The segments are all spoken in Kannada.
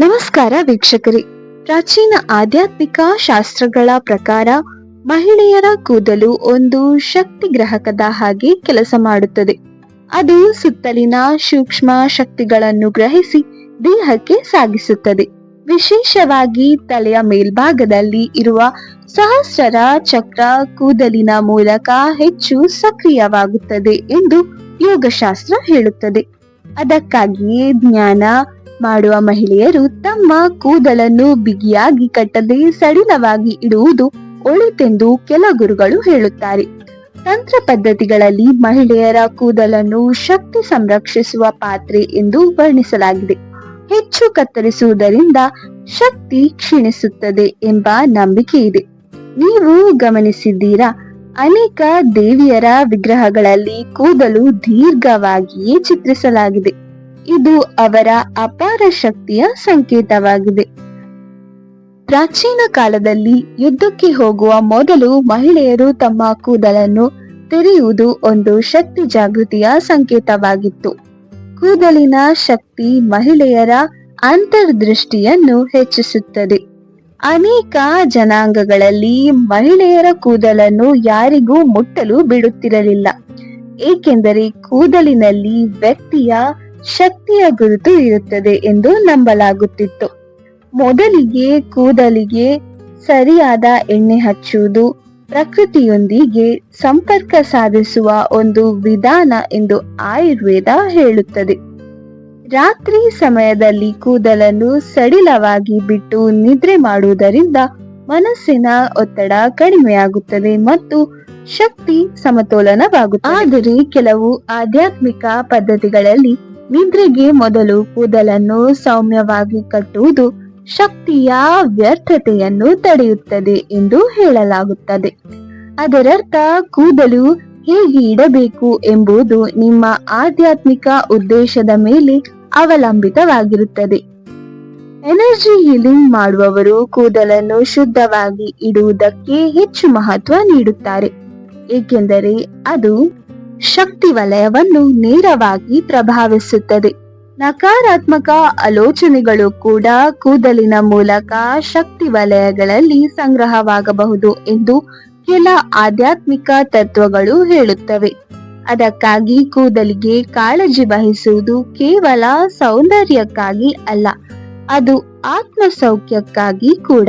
ನಮಸ್ಕಾರ ವೀಕ್ಷಕರೇ. ಪ್ರಾಚೀನ ಆಧ್ಯಾತ್ಮಿಕ ಶಾಸ್ತ್ರಗಳ ಪ್ರಕಾರ ಮಹಿಳೆಯರ ಕೂದಲು ಒಂದು ಶಕ್ತಿ ಗ್ರಹಕದ ಹಾಗೆ ಕೆಲಸ ಮಾಡುತ್ತದೆ. ಅದು ಸುತ್ತಲಿನ ಸೂಕ್ಷ್ಮ ಶಕ್ತಿಗಳನ್ನು ಗ್ರಹಿಸಿ ದೇಹಕ್ಕೆ ಸಾಗಿಸುತ್ತದೆ. ವಿಶೇಷವಾಗಿ ತಲೆಯ ಮೇಲ್ಭಾಗದಲ್ಲಿ ಇರುವ ಸಹಸ್ರರ ಚಕ್ರ ಕೂದಲಿನ ಮೂಲಕ ಹೆಚ್ಚು ಸಕ್ರಿಯವಾಗುತ್ತದೆ ಎಂದು ಯೋಗಶಾಸ್ತ್ರ ಹೇಳುತ್ತದೆ. ಅದಕ್ಕಾಗಿಯೇ ಜ್ಞಾನ ಮಾಡುವ ಮಹಿಳೆಯರು ತಮ್ಮ ಕೂದಲನ್ನು ಬಿಗಿಯಾಗಿ ಕಟ್ಟದೆ ಸಡಿಲವಾಗಿ ಇಡುವುದು ಒಳಿತೆಂದು ಕೆಲ ಗುರುಗಳು ಹೇಳುತ್ತಾರೆ. ತಂತ್ರ ಪದ್ಧತಿಗಳಲ್ಲಿ ಮಹಿಳೆಯರ ಕೂದಲನ್ನು ಶಕ್ತಿ ಸಂರಕ್ಷಿಸುವ ಪಾತ್ರೆ ಎಂದು ವರ್ಣಿಸಲಾಗಿದೆ. ಹೆಚ್ಚು ಕತ್ತರಿಸುವುದರಿಂದ ಶಕ್ತಿ ಕ್ಷೀಣಿಸುತ್ತದೆ ಎಂಬ ನಂಬಿಕೆ ಇದೆ. ನೀವು ಗಮನಿಸಿದ್ದೀರಾ, ಅನೇಕ ದೇವಿಯರ ವಿಗ್ರಹಗಳಲ್ಲಿ ಕೂದಲು ದೀರ್ಘವಾಗಿಯೇ ಚಿತ್ರಿಸಲಾಗಿದೆ. ಇದು ಅವರ ಅಪಾರ ಶಕ್ತಿಯ ಸಂಕೇತವಾಗಿದೆ. ಪ್ರಾಚೀನ ಕಾಲದಲ್ಲಿ ಯುದ್ಧಕ್ಕೆ ಹೋಗುವ ಮೊದಲು ಮಹಿಳೆಯರು ತಮ್ಮ ಕೂದಲನ್ನು ತೆರೆಯುವುದು ಒಂದು ಶಕ್ತಿ ಜಾಗೃತಿಯ ಸಂಕೇತವಾಗಿತ್ತು. ಕೂದಲಿನ ಶಕ್ತಿ ಮಹಿಳೆಯರ ಅಂತರ್ದೃಷ್ಟಿಯನ್ನು ಹೆಚ್ಚಿಸುತ್ತದೆ. ಅನೇಕ ಜನಾಂಗಗಳಲ್ಲಿ ಮಹಿಳೆಯರ ಕೂದಲನ್ನು ಯಾರಿಗೂ ಮುಟ್ಟಲು ಬಿಡುತ್ತಿರಲಿಲ್ಲ. ಏಕೆಂದರೆ ಕೂದಲಿನಲ್ಲಿ ವ್ಯಕ್ತಿಯ ಶಕ್ತಿಯ ಗುರುತು ಇರುತ್ತದೆ ಎಂದು ನಂಬಲಾಗುತ್ತಿತ್ತು. ಮೊದಲಿಗೆ ಕೂದಲಿಗೆ ಸರಿಯಾದ ಎಣ್ಣೆ ಹಚ್ಚುವುದು, ಪ್ರಕೃತಿಯೊಂದಿಗೆ ಸಂಪರ್ಕ ಸಾಧಿಸುವ ಒಂದು ವಿಧಾನ ಎಂದು ಆಯುರ್ವೇದ ಹೇಳುತ್ತದೆ. ರಾತ್ರಿ ಸಮಯದಲ್ಲಿ ಕೂದಲನ್ನು ಸಡಿಲವಾಗಿ ಬಿಟ್ಟು ನಿದ್ರೆ ಮಾಡುವುದರಿಂದ ಮನಸ್ಸಿನ ಒತ್ತಡ ಕಡಿಮೆಯಾಗುತ್ತದೆ ಮತ್ತು ಶಕ್ತಿ ಸಮತೋಲನವಾಗುತ್ತದೆ. ಆದರೆ ಕೆಲವು ಆಧ್ಯಾತ್ಮಿಕ ಪದ್ಧತಿಗಳಲ್ಲಿ ನಿದ್ರೆಗೆ ಮೊದಲು ಕೂದಲನ್ನು ಸೌಮ್ಯವಾಗಿ ಕಟ್ಟುವುದು ಶಕ್ತಿಯ ವ್ಯರ್ಥತೆಯನ್ನು ತಡೆಯುತ್ತದೆ ಎಂದು ಹೇಳಲಾಗುತ್ತದೆ. ಅದರರ್ಥ ಕೂದಲು ಹೇಗೆ ಇಡಬೇಕು ಎಂಬುದು ನಿಮ್ಮ ಆಧ್ಯಾತ್ಮಿಕ ಉದ್ದೇಶದ ಮೇಲೆ ಅವಲಂಬಿತವಾಗಿರುತ್ತದೆ. ಎನರ್ಜಿ ಹೀಲಿಂಗ್ ಮಾಡುವವರು ಕೂದಲನ್ನು ಶುದ್ಧವಾಗಿ ಇಡುವುದಕ್ಕೆ ಹೆಚ್ಚು ಮಹತ್ವ ನೀಡುತ್ತಾರೆ. ಏಕೆಂದರೆ ಅದು ಶಕ್ತಿ ವಲಯವನ್ನು ನೇರವಾಗಿ ಪ್ರಭಾವಿಸುತ್ತದೆ. ನಕಾರಾತ್ಮಕ ಆಲೋಚನೆಗಳು ಕೂಡ ಕೂದಲಿನ ಮೂಲಕ ಶಕ್ತಿ ವಲಯಗಳಲ್ಲಿ ಸಂಗ್ರಹವಾಗಬಹುದು ಎಂದು ಕೆಲ ಆಧ್ಯಾತ್ಮಿಕ ತತ್ವಗಳು ಹೇಳುತ್ತವೆ. ಅದಕ್ಕಾಗಿ ಕೂದಲಿಗೆ ಕಾಳಜಿ ವಹಿಸುವುದು ಕೇವಲ ಸೌಂದರ್ಯಕ್ಕಾಗಿ ಅಲ್ಲ, ಅದು ಆತ್ಮ ಸೌಖ್ಯಕ್ಕಾಗಿ ಕೂಡ.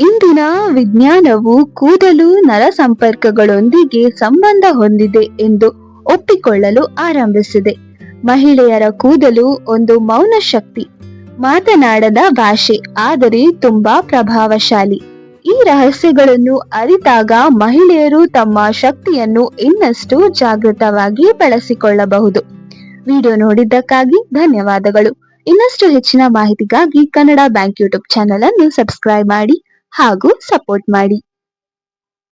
ಇಂದಿನ ವಿಜ್ಞಾನವು ಕೂದಲು ನರ ಸಂಪರ್ಕಗಳೊಂದಿಗೆ ಸಂಬಂಧ ಹೊಂದಿದೆ ಎಂದು ಒಪ್ಪಿಕೊಳ್ಳಲು ಆರಂಭಿಸಿದೆ. ಮಹಿಳೆಯರ ಕೂದಲು ಒಂದು ಮೌನ ಶಕ್ತಿ. ಮಾತನಾಡದ ಭಾಷೆ ಆದರೆ ತುಂಬಾ ಪ್ರಭಾವಶಾಲಿ. ಈ ರಹಸ್ಯಗಳನ್ನು ಅರಿತಾಗ ಮಹಿಳೆಯರು ತಮ್ಮ ಶಕ್ತಿಯನ್ನು ಇನ್ನಷ್ಟು ಜಾಗೃತವಾಗಿ ಬಳಸಿಕೊಳ್ಳಬಹುದು. ವಿಡಿಯೋ ನೋಡಿದ್ದಕ್ಕಾಗಿ ಧನ್ಯವಾದಗಳು. ಇನ್ನಷ್ಟು ಹೆಚ್ಚಿನ ಮಾಹಿತಿಗಾಗಿ ಕನ್ನಡ ಬ್ಯಾಂಕ್ ಯೂಟ್ಯೂಬ್ ಚಾನೆಲ್ ಅನ್ನು ಸಬ್ಸ್ಕ್ರೈಬ್ ಮಾಡಿ. ಹಾಗೂ ಸಪೋರ್ಟ್ ಮಾಡಿ.